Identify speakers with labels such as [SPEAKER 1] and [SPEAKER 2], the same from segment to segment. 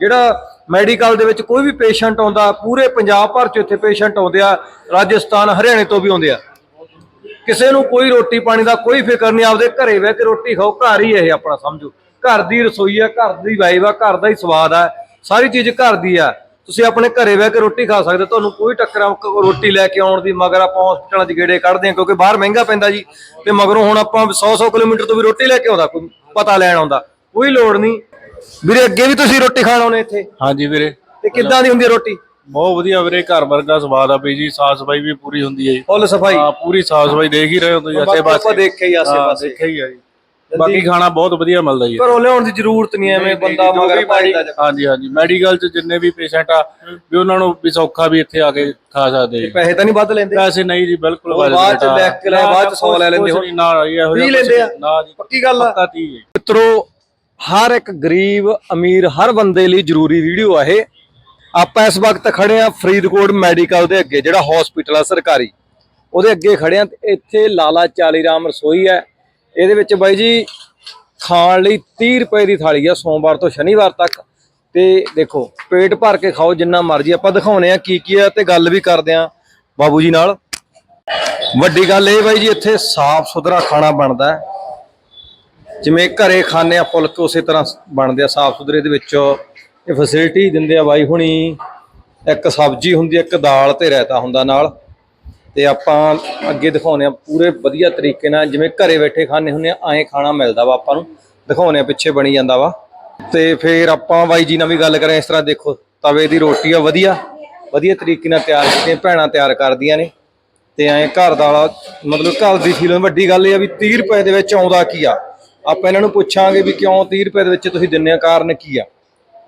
[SPEAKER 1] ਜਿਹੜਾ ਮੈਡੀਕਲ ਦੇ ਵਿੱਚ ਕੋਈ ਵੀ ਪੇਸ਼ੈਂਟ ਆਉਂਦਾ ਪੂਰੇ ਪੰਜਾਬ ਭਰ ਚ ਇੱਥੇ ਪੇਸ਼ੈਂਟ ਆਉਂਦੇ ਆ ਰਾਜਸਥਾਨ ਹਰਿਆਣੇ ਤੋਂ ਵੀ ਆਉਂਦੇ ਆ। ਕਿਸੇ ਨੂੰ ਕੋਈ ਰੋਟੀ ਪਾਣੀ ਦਾ ਕੋਈ ਫਿਕਰ ਨਹੀਂ ਆਪਦੇ ਘਰੇ ਬਹਿ ਕੇ ਰੋਟੀ ਖਾਓ ਘਰ ਹੀ ਇਹ ਆਪਣਾ ਸਮਝੋ। ਘਰ ਦੀ ਰਸੋਈ ਆ ਘਰ ਦੀ ਵਾਈਬ ਆ ਘਰ ਦਾ ਹੀ ਸਵਾਦ ਆ ਸਾਰੀ ਚੀਜ਼ ਘਰ ਦੀ ਆ। ਤੁਸੀਂ ਆਪਣੇ ਘਰੇ ਬਹਿ ਕੇ ਰੋਟੀ ਖਾ ਸਕਦੇ ਹੋ, ਤੁਹਾਨੂੰ ਕੋਈ ਟੱਕਰਾਂ ਕ- ਰੋਟੀ ਲੈ ਕੇ ਆਉਣ ਦੀ ਮਗਰ ਆਪਾਂ ਹਸਪਤਾਲਾਂ 'ਚ ਗੇੜੇ ਕੱਢਦੇ ਹਾਂ ਕਿਉਂਕਿ ਬਾਹਰ ਮਹਿੰਗਾ ਪੈਂਦਾ ਜੀ। ਤੇ ਮਗਰੋਂ ਹੁਣ ਆਪਾਂ 100-100 ਕਿਲੋਮੀਟਰ ਤੋਂ ਵੀ ਰੋਟੀ ਲੈ ਕੇ ਆਉਂਦਾ ਕੋਈ ਪਤਾ ਲੈਣ ਆਉਂਦਾ ਕੋਈ ਲੋੜ ਨਹੀਂ। ਵੀਰੇ ਅੱਗੇ ਵੀ ਤੁਸੀਂ ਰੋਟੀ ਖਾਣ ਆਉਨੇ ਇੱਥੇ?
[SPEAKER 2] ਹਾਂਜੀ ਵੀਰੇ।
[SPEAKER 1] ਤੇ ਕਿੱਦਾਂ ਦੀ ਹੁੰਦੀ ਹੈ ਰੋਟੀ?
[SPEAKER 2] ਬਹੁਤ ਵਧੀਆ ਵੀਰੇ ਘਰ ਵਰਗਾ ਸਵਾਦ ਆ ਬਈ ਜੀ ਸਾਫ਼ ਸਫ਼ਾਈ ਵੀ ਪੂਰੀ ਹੁੰਦੀ ਹੈ ਜੀ।
[SPEAKER 1] ਫੁੱਲ ਸਫ਼ਾਈ?
[SPEAKER 2] ਹਾਂ ਪੂਰੀ ਸਾਫ਼ ਸਫ਼ਾਈ ਦੇਖ ਹੀ ਰਹੇ ਹੋ ਤੁਸੀਂ ਆਸੇ
[SPEAKER 1] ਬਾਕੀ ਆਪਾਂ
[SPEAKER 2] ਪਾਸੇ
[SPEAKER 1] ਦੇਖਿਆ ਹੀ ਆਸੇ ਪਾਸੇ
[SPEAKER 2] ਦੇਖਿਆ ਹੀ ਆ ਜੀ। ਬਾਕੀ ਖਾਣਾ ਬਹੁਤ ਵਧੀਆ ਮਿਲਦਾ ਜੀ।
[SPEAKER 1] ਘਰੋਂ ਲਿਆਉਣ ਦੀ ਜ਼ਰੂਰਤ ਨਹੀਂ ਐਵੇਂ ਬੰਦਾ ਮਗਰ
[SPEAKER 2] ਵੀ
[SPEAKER 1] ਭਾਈਦਾ
[SPEAKER 2] ਹਾਂਜੀ ਹਾਂਜੀ ਮੈਡੀਕਲ ਚ ਜਿੰਨੇ ਵੀ ਪੇਸ਼ੈਂਟ ਆ ਵੀ ਉਹਨਾਂ ਨੂੰ ਵੀ ਸੌਖਾ ਵੀ ਇੱਥੇ ਆ ਕੇ ਖਾ ਸਕਦੇ ਜੀ।
[SPEAKER 1] ਪੈਸੇ ਤਾਂ ਨਹੀਂ ਵੱਧ ਲੈਂਦੇ?
[SPEAKER 2] ਪੈਸੇ ਨਹੀਂ ਜੀ ਬਿਲਕੁਲ
[SPEAKER 1] ਬਾਅਦ ਚ ਲੈ, ਬਾਅਦ ਚ ਸੌ ਲੈ ਲੈਂਦੇ ਹੋ।
[SPEAKER 2] ਨਾ ਇਹੋ ਜਿਹਾ
[SPEAKER 1] ਲੈਂਦੇ ਆ?
[SPEAKER 2] ਨਾ ਜੀ
[SPEAKER 1] ਪੱਕੀ ਗੱਲ ਆ।
[SPEAKER 2] ਪੱਕਾ
[SPEAKER 1] ਮਿੱਤਰੋ ਹਰ ਇੱਕ ਗਰੀਬ ਅਮੀਰ ਹਰ ਬੰਦੇ ਲਈ ਜ਼ਰੂਰੀ ਵੀਡੀਓ ਆ ਇਹ। ਆਪਾਂ ਇਸ ਵਕਤ ਖੜੇ ਆ ਫਰੀਦਕੋਟ ਮੈਡੀਕਲ ਦੇ ਅੱਗੇ, ਜਿਹੜਾ ਹਸਪੀਟਲ ਆ ਸਰਕਾਰੀ। ਉਹਦੇ ਅੱਗੇ ਖੜੇ ਆ ਇੱਥੇ ਲਾਲਾ ਚਾਲੀ ਰਾਮ ਰਸੋਈ ਹੈ। ਇਹਦੇ ਵਿੱਚ ਬਾਈ ਜੀ ਖਾਣ ਲਈ 30 ਰੁਪਏ ਦੀ ਥਾਲੀ ਆ ਸੋਮਵਾਰ ਤੋਂ ਸ਼ਨੀਵਾਰ ਤੱਕ। ਤੇ ਦੇਖੋ, ਪੇਟ ਭਰ ਕੇ ਖਾਓ ਜਿੰਨਾ ਮਰਜ਼ੀ। ਆਪਾਂ ਦਿਖਾਉਨੇ ਆ ਕੀ ਕੀ ਆ ਤੇ ਗੱਲ ਵੀ ਕਰਦੇ ਆ ਬਾਬੂ ਜੀ ਨਾਲ। ਵੱਡੀ ਗੱਲ ਇਹ ਬਾਈ ਜੀ, ਇੱਥੇ ਸਾਫ਼ ਸੁਥਰਾ ਖਾਣਾ ਬਣਦਾ ਜਿਵੇਂ ਘਰੇ ਖਾਣੇ ਆ ਫੁਲਕ, ਉਸੇ ਤਰ੍ਹਾਂ ਬਣਦੇ ਆ, ਸਾਫ਼ ਸੁਥਰੇ ਦੇ ਵਿੱਚ। ਇਹ ਫੈਸਿਲਿਟੀ ਦਿੰਦੇ ਆ ਬਾਈ ਹੁਣੀ। ਇੱਕ ਸਬਜ਼ੀ ਹੁੰਦੀ ਇੱਕ ਦਾਲ ਤੇ ਰਾਇਤਾ ਹੁੰਦਾ ਨਾਲ। ਤੇ ਆਪਾਂ ਅੱਗੇ ਦਿਖਾਉਨੇ ਆ ਪੂਰੇ ਵਧੀਆ ਤਰੀਕੇ ਨਾਲ, ਜਿਵੇਂ ਘਰੇ ਬੈਠੇ ਖਾਣੇ ਹੁੰਦੇ ਆ, ਐਂ ਖਾਣਾ ਮਿਲਦਾ ਵਾ ਆਪਾਂ ਨੂੰ। ਦਿਖਾਉਨੇ ਆ ਪਿੱਛੇ ਬਣੀ ਜਾਂਦਾ ਵਾ। ਤੇ ਫਿਰ ਆਪਾਂ ਬਾਈ ਜੀ ਨਾਲ ਵੀ ਗੱਲ ਕਰਾਂ ਇਸ ਤਰ੍ਹਾਂ ਦੇਖੋ, ਤਵੇ ਦੀ ਰੋਟੀ ਆ, ਵਧੀਆ। ਵਧੀਆ ਤਰੀਕੇ ਨਾਲ ਤਿਆਰ ਕੀਤੀਆਂ, ਭੈਣਾਂ ਤਿਆਰ ਕਰਦੀਆਂ ਨੇ। ਤੇ ਐਂ ਘਰ ਦਾ ਮਤਲਬ ਘਰ ਦੀ ਫੀਲਿੰਗ ਵੱਡੀ ਗੱਲ ਇਹ ਆ ਵੀ 30 ਰੁਪਏ ਦੇ ਵਿੱਚ ਆਉਂਦਾ ਕੀ ਆ? ਆਪਾਂ ਇਹਨਾਂ ਨੂੰ ਪੁੱਛਾਂਗੇ ਵੀ ਕਿਉਂ 30 ਰੁਪਏ ਦੇ ਵਿੱਚ ਤੁਸੀਂ ਦਿੰਨੇ ਆ, ਕਾਰਨ ਕੀ ਆ?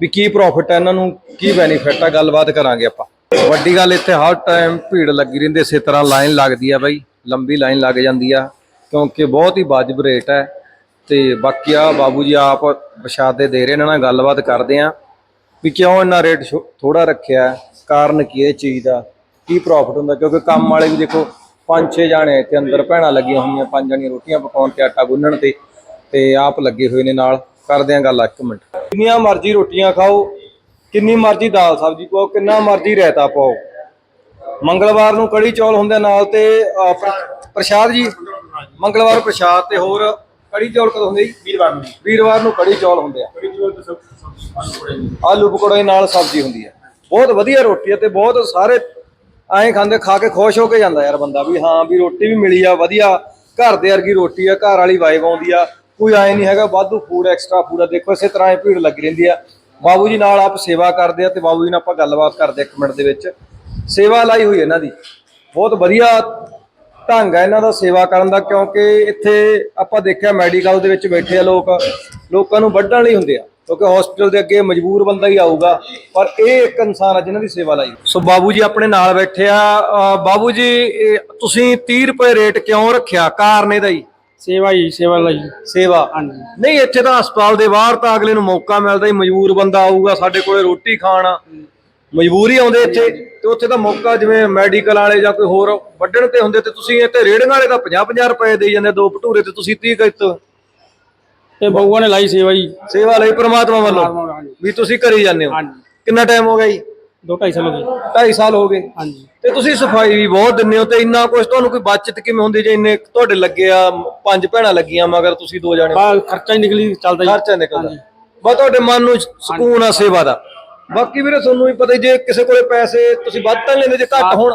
[SPEAKER 1] ਵੀ ਕੀ ਪ੍ਰੋਫਿਟ ਆ, ਇਹਨਾਂ ਨੂੰ ਕੀ ਬੈਨੀਫਿਟ ਆ, ਗੱਲਬਾਤ ਕਰਾਂਗੇ ਆਪਾਂ। ਵੱਡੀ ਗੱਲ ਇੱਥੇ ਹਰ ਟਾਈਮ ਭੀੜ ਲੱਗੀ ਰਹਿੰਦੀ, ਇਸੇ ਤਰ੍ਹਾਂ ਲਾਈਨ ਲੱਗਦੀ ਆ ਬਾਈ, ਲੰਬੀ ਲਾਈਨ ਲੱਗ ਜਾਂਦੀ ਆ, ਕਿਉਂਕਿ ਬਹੁਤ ਹੀ ਵਾਜਬ ਰੇਟ ਹੈ ਤੇ ਬਾਕੀ ਆ ਬਾਬੂ ਜੀ, ਆਪ ਪ੍ਰਸ਼ਾਦੇ ਦੇ ਰਹੇ ਇਹਨਾਂ ਨਾਲ ਗੱਲਬਾਤ ਕਰਦੇ ਆ ਵੀ ਕਿਉਂ ਇੰਨਾ ਰੇਟ ਥੋੜਾ ਰੱਖਿਆ, ਕਾਰਨ ਕੀ ਹੈ ਇਹ ਚੀਜ਼ ਦਾ, ਕੀ ਪ੍ਰੋਫਿਟ ਹੁੰਦਾ, ਕਿਉਂਕਿ ਕੰਮ ਵਾਲੇ ਵੀ ਦੇਖੋ ਪੰਜ ਛੇ ਜਾਣੇ ਇੱਥੇ ਅੰਦਰ ਭੈਣਾਂ ਲੱਗੀਆਂ ਹੋਈਆਂ, ਪੰਜ ਜਾਣੀਆਂ ਰੋਟੀਆਂ ਪਕਾਉਣ ਤੇ ਆਟਾ ਗੁੰਨਣ ਤੇ ਤੇ ਆਪ ਲੱਗੇ ਹੋਏ ਨੇ ਨਾਲ। ਕਰਦੇ ਆ ਗੱਲ ਇੱਕ ਮਿੰਟ। ਕਿੰਨੀਆਂ ਮਰਜ਼ੀ ਰੋਟੀਆਂ ਖਾਓ ਕਿੰਨੀ ਮਰਜ਼ੀ ਦਾਲ ਸਬਜ਼ੀ ਪਾਓ ਕਿੰਨਾ ਮਰਜ਼ੀ ਰਾਇਤਾ ਪਾਓ। ਮੰਗਲਵਾਰ ਨੂੰ ਕੜੀ ਚੌਲ ਹੁੰਦੇ ਆ ਨਾਲ ਤੇ ਪ੍ਰਸ਼ਾਦ ਜੀ? ਮੰਗਲਵਾਰ ਪ੍ਰਸ਼ਾਦ ਤੇ ਹੋਰ ਕੜੀ ਚੌਲ ਕਦੋਂ ਹੁੰਦੇ ਜੀ? ਵੀਰਵਾਰ ਨੂੰ। ਵੀਰਵਾਰ ਨੂੰ ਕੜੀ ਚੌਲ ਹੁੰਦੇ ਆ। ਆਲੂ ਪਕੌੜੇ ਨਾਲ ਸਬਜ਼ੀ ਹੁੰਦੀ ਹੈ ਬਹੁਤ ਵਧੀਆ ਰੋਟੀ ਹੈ ਤੇ ਬਹੁਤ ਸਾਰੇ ਐਂ ਖਾਂਦੇ ਖਾ ਕੇ ਖੁਸ਼ ਹੋ ਕੇ ਜਾਂਦਾ ਯਾਰ ਬੰਦਾ ਵੀ ਹਾਂ ਵੀ ਰੋਟੀ ਵੀ ਮਿਲੀ ਆ ਵਧੀਆ। ਘਰ ਦੇ ਵਰਗੀ ਰੋਟੀ ਆ ਘਰ ਵਾਲੀ ਵਾਈਬ ਆਉਂਦੀ ਆ। ਕੋਈ ਆਏ ਨਹੀਂ ਹੈਗਾ, ਵਾਧੂ ਫੂਡ ਐਕਸਟਰਾ ਫੂਡ ਆ। ਦੇਖੋ ਇਸੇ ਤਰ੍ਹਾਂ ਇਹ ਭੀੜ ਲੱਗੀ ਰਹਿੰਦੀ ਆ। ਬਾਬੂ ਜੀ ਨਾਲ ਆਪ ਸੇਵਾ ਕਰਦੇ ਆ ਤੇ ਬਾਬੂ ਜੀ ਨਾਲ ਆਪਾਂ ਗੱਲਬਾਤ ਕਰਦੇ ਇੱਕ ਮਿੰਟ ਦੇ ਵਿੱਚ। ਸੇਵਾ ਲਾਈ ਹੋਈ ਇਹਨਾਂ ਦੀ। ਬਹੁਤ ਵਧੀਆ ਢੰਗ ਹੈ ਇਹਨਾਂ ਦਾ ਸੇਵਾ ਕਰਨ ਦਾ, ਕਿਉਂਕਿ ਇੱਥੇ ਆਪਾਂ ਦੇਖਿਆ ਮੈਡੀਕਲ ਦੇ ਵਿੱਚ ਬੈਠੇ ਆ ਲੋਕ। ਲੋਕਾਂ ਨੂੰ ਵੱਢਣ ਲਈ ਹੁੰਦੇ ਆ। ਕਿਉਂਕਿ ਹਸਪੀਟਲ ਦੇ ਅੱਗੇ ਮਜਬੂਰ ਬੰਦਾ ਹੀ ਆਊਗਾ। ਪਰ ਇਹ ਇੱਕ ਇਨਸਾਨ ਆ ਜਿਨ੍ਹਾਂ ਦੀ ਸੇਵਾ ਲਈ ਸੋ ਬਾਬੂ ਜੀ ਆਪਣੇ ਨਾਲ ਬੈਠੇ ਆ। ਬਾਬੂ ਜੀ ਤੁਸੀਂ 30 ਰੁਪਏ ਰੇਟ ਕਿਉਂ ਰੱਖਿਆ? ਕਾਰਨ ਇਹਦਾ ਹੀ।
[SPEAKER 3] ਸੇਵਾ ਹੀ ਸੇਵਾ ਲਈ।
[SPEAKER 1] ਸੇਵਾ।
[SPEAKER 3] ਹਾਂਜੀ।
[SPEAKER 1] ਨਹੀਂ ਇੱਥੇ ਤਾਂ ਹਸਪਤਾਲ ਦੇ ਬਾਹਰ ਤਾਂ ਅਗਲੇ ਨੂੰ ਮੌਕਾ ਮਿਲਦਾ ਹੀ ਮਜਬੂਰ ਬੰਦਾ ਆਊਗਾ ਸਾਡੇ ਕੋਲੇ ਰੋਟੀ ਖਾਣ। ਮਜਬੂਰੀ ਆਉਂਦੇ ਇੱਥੇ ਤੇ ਉੱਥੇ ਤਾਂ ਮੌਕਾ ਜਿਵੇਂ ਮੈਡੀਕਲ ਵਾਲੇ ਜਾਂ ਕੋਈ ਹੋਰ ਵੱਢਣ ਤੇ ਹੁੰਦੇ ਤੇ ਤੁਸੀਂ ਇੱਥੇ ਰੇੜੀਆਂ ਵਾਲੇ ਤਾਂ 50 50 ਰੁਪਏ ਦੇਈ ਜਾਂਦੇ ਦੋ ਭਟੂਰੇ ਤੇ ਤੁਸੀਂ 30 ਕਿਤੋਂ
[SPEAKER 3] ਤੇ ਬਹੂਆਂ ਨੇ ਲਾਈ ਸੇਵਾ ਜੀ
[SPEAKER 1] ਸੇਵਾ ਲਈ ਪ੍ਰਮਾਤਮਾ ਵੱਲੋਂ ਵੀ ਤੁਸੀਂ ਕਰੀ ਜਾਂਦੇ ਹੋ। ਕਿੰਨਾ ਟਾਈਮ ਹੋ ਗਿਆ ਜੀ?
[SPEAKER 3] ਦੋ ਢਾਈ ਸਾਲ ਹੋ ਗਏ।
[SPEAKER 1] 2.5 ਸਾਲ ਹੋ ਗਏ।
[SPEAKER 3] ਹਾਂਜੀ।
[SPEAKER 1] ਤੇ ਤੁਸੀਂ ਸਫ਼ਾਈ ਵੀ ਬਹੁਤ ਦਿੰਦੇ ਹੋ ਤੇ ਇੰਨਾ ਕੁਝ ਤੁਹਾਨੂੰ ਕੋਈ ਬਚਤ ਕਿਵੇਂ ਹੁੰਦੀ ਜੇ ਇੰਨੇ ਤੁਹਾਡੇ ਲੱਗੇ ਆ ਪੰਜ ਭੈਣਾਂ ਲੱਗੀਆਂ ਮਗਰ ਤੁਸੀਂ ਦੋ ਜਾਣੇ?
[SPEAKER 3] ਬਾ ਖਰਚਾ ਹੀ ਨਿਕਲੀ ਚੱਲਦਾ ਜੀ
[SPEAKER 1] ਖਰਚਾ ਨਿਕਲਦਾ। ਬਸ ਤੁਹਾਡੇ ਮਨ ਨੂੰ ਸਕੂਨ ਆ ਸੇਵਾ ਦਾ। ਬਾਕੀ ਵੀਰੇ ਤੁਹਾਨੂੰ ਵੀ ਪਤਾ ਹੀ ਜੇ ਕਿਸੇ ਕੋਲੇ ਪੈਸੇ ਤੁਸੀਂ ਵੱਧ ਤਾਂ ਨੀ ਲੈਂਦੇ ਜੇ ਘੱਟ ਹੋਣ।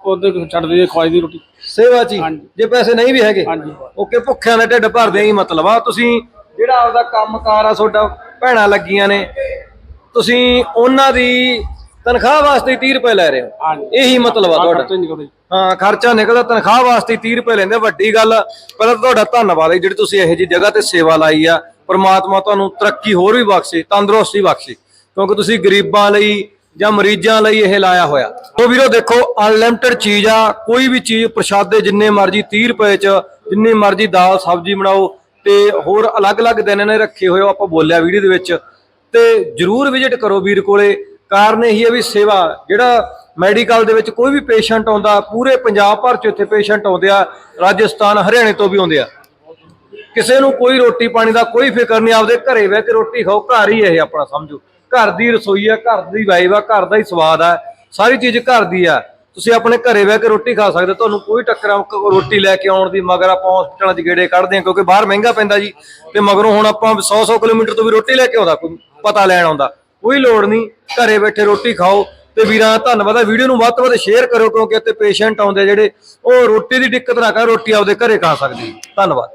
[SPEAKER 3] ਉਹਦੇ ਛੱਡ ਦੇ ਖਵਾਈ ਦੀ ਰੋਟੀ।
[SPEAKER 1] ਸੇਵਾ ਚ ਹੀ।
[SPEAKER 3] ਹਾਂਜੀ।
[SPEAKER 1] ਜੇ ਪੈਸੇ ਨਹੀਂ ਵੀ ਹੈਗੇ
[SPEAKER 3] ਹਾਂਜੀ।
[SPEAKER 1] ਓਕੇ ਭੁੱਖਿਆਂ ਦਾ ਢਿੱਡ ਭਰਦੇ ਹੀ ਮਤਲਬ। ਆ ਤੁਸੀਂ ਜਿਹੜਾ ਆਪਦਾ ਕੰਮਕਾਰ ਆ ਤੁਹਾਡਾ ਭੈਣਾਂ ਲੱਗੀਆਂ ਨੇ ਤੁਸੀਂ ਉਹਨਾਂ ਦੀ ਤਨਖਾਹ ਵਾਸਤੇ ਹੀ 30 ਰੁਪਏ ਲੈ ਰਹੇ ਹੋ।
[SPEAKER 3] ਹਾਂਜੀ।
[SPEAKER 1] ਇਹੀ ਮਤਲਬ ਆ ਤੁਹਾਡਾ।
[SPEAKER 3] ਖਰਚਾ ਹੀ ਨਿਕਲਦਾ ਜੀ।
[SPEAKER 1] ਹਾਂ ਖਰਚਾ ਨਿਕਲਦਾ ਤਨਖਾਹ ਵਾਸਤੇ ਹੀ 30 ਰੁਪਏ ਲੈਂਦੇ ਆ। ਵੱਡੀ ਗੱਲ। ਪਹਿਲਾਂ ਤਾਂ ਤੁਹਾਡਾ ਧੰਨਵਾਦ ਹੈ ਜਿਹੜੀ ਤੁਸੀਂ ਇਹੋ ਜੀ ਜਗ੍ਹਾ ਤੇ ਸੇਵਾ ਲਾਈ ਆ। ਪ੍ਰਮਾਤਮਾ ਤੁਹਾਨੂੰ ਤਰੱਕੀ ਹੋਰ ਵੀ ਬਖਸ਼ੇ ਤੰਦਰੁਸਤੀ ਬਖਸ਼ੇ। ਕਿਉਂਕਿ ਤੁਸੀਂ ਗਰੀਬਾਂ ਲਈ ਜਾਂ ਮਰੀਜ਼ਾਂ ਲਈ ਇਹ ਲਾਇਆ ਹੋਇਆ। ਤੋ ਵੀਰੋ ਦੇਖੋ ਅਨਲਿਮਟਿਡ ਚੀਜ਼ ਆ। ਕੋਈ ਵੀ ਚੀਜ਼ ਪ੍ਰਸ਼ਾਦੇ ਜਿੰਨੇ ਮਰਜ਼ੀ 30 ਰੁਪਏ ਚ ਜਿੰਨੀ ਮਰਜ਼ੀ ਦਾਲ ਸਬਜ਼ੀ ਬਣਾਓ ਤੇ ਹੋਰ ਅਲੱਗ-ਅਲੱਗ ਦਿਨ ਨੇ ਰੱਖੇ ਹੋਏ ਆ, ਆਪਾਂ ਬੋਲਿਆ ਵੀਡੀਓ ਦੇ ਵਿੱਚ। ਤੇ ਜਰੂਰ ਵਿਜ਼ਿਟ ਕਰੋ ਵੀਰ ਕੋਲੇ। ਕਾਰਨ ਇਹੀ ਹੈ ਵੀ ਸੇਵਾ, ਜਿਹੜਾ ਮੈਡੀਕਲ ਦੇ ਵਿੱਚ ਕੋਈ ਵੀ ਪੇਸ਼ੈਂਟ ਆਉਂਦਾ, ਪੂਰੇ ਪੰਜਾਬ ਭਰ ਚ ਇੱਥੇ ਪੇਸ਼ੈਂਟ ਆਉਂਦੇ ਆ, ਰਾਜਸਥਾਨ, ਹਰਿਆਣੇ ਤੋਂ ਵੀ ਆਉਂਦੇ ਆ। ਕਿਸੇ ਨੂੰ ਕੋਈ ਰੋਟੀ ਪਾਣੀ ਦਾ ਕੋਈ ਫਿਕਰ ਨਹੀਂ, ਆਪਦੇ ਘਰੇ ਬਹਿ ਕੇ ਰੋਟੀ ਖਾਓ, ਘਰ ਹੀ ਇਹ ਆਪਣਾ ਸਮਝੋ। ਘਰ ਦੀ ਰਸੋਈ ਆ, ਘਰ ਦੀ ਵਾਈਬ ਆ, ਘਰ ਦਾ ਹੀ ਸਵਾਦ ਆ, ਸਾਰੀ ਚੀਜ਼ ਘਰ ਦੀ ਆ। ਤੁਸੀਂ ਆਪਣੇ ਘਰੇ ਬਹਿ ਕੇ ਰੋਟੀ ਖਾ ਸਕਦੇ ਤੁਹਾਨੂੰ ਕੋਈ ਟੱਕਰਾਂ ਕ- ਰੋਟੀ ਲੈ ਕੇ ਆਉਣ ਦੀ, ਮਗਰ ਆਪਾਂ ਹਸਪਤਾਲਾਂ 'ਚ ਗੇੜੇ ਕੱਢਦੇ ਹਾਂ, ਕਿਉਂਕਿ ਬਾਹਰ ਮਹਿੰਗਾ ਪੈਂਦਾ ਜੀ, ਤੇ ਮਗਰੋਂ ਹੁਣ ਆਪਾਂ 100-100 ਕਿਲੋਮੀਟਰ ਤੋਂ ਵੀ ਰੋਟੀ ਲੈ ਕੇ ਆਉਂਦਾ, ਕੋਈ ਪਤਾ ਲੈਣ ਆਉਂਦਾ। ਕੋਈ ਲੋੜ ਨਹੀਂ, ਘਰੇ ਬੈਠੇ ਰੋਟੀ ਖਾਓ। ਤੇ ਵੀਰਾਂ, ਧੰਨਵਾਦ ਹੈ ਵੀਡੀਓ ਨੂੰ ਵੱਧ ਤੋਂ ਵੱਧ ਸ਼ੇਅਰ ਕਰੋ ਕਿਉਂਕਿ ਇੱਥੇ ਪੇਸ਼ੈਂਟ ਆਉਂਦੇ ਜਿਹੜੇ, ਉਹ ਰੋਟੀ ਦੀ ਦਿੱਕਤ ਨਾ ਕਰ ਰੋਟੀ ਆਪਦੇ ਘਰੇ ਖਾ ਸਕਦੇ ਧੰਨਵਾਦ।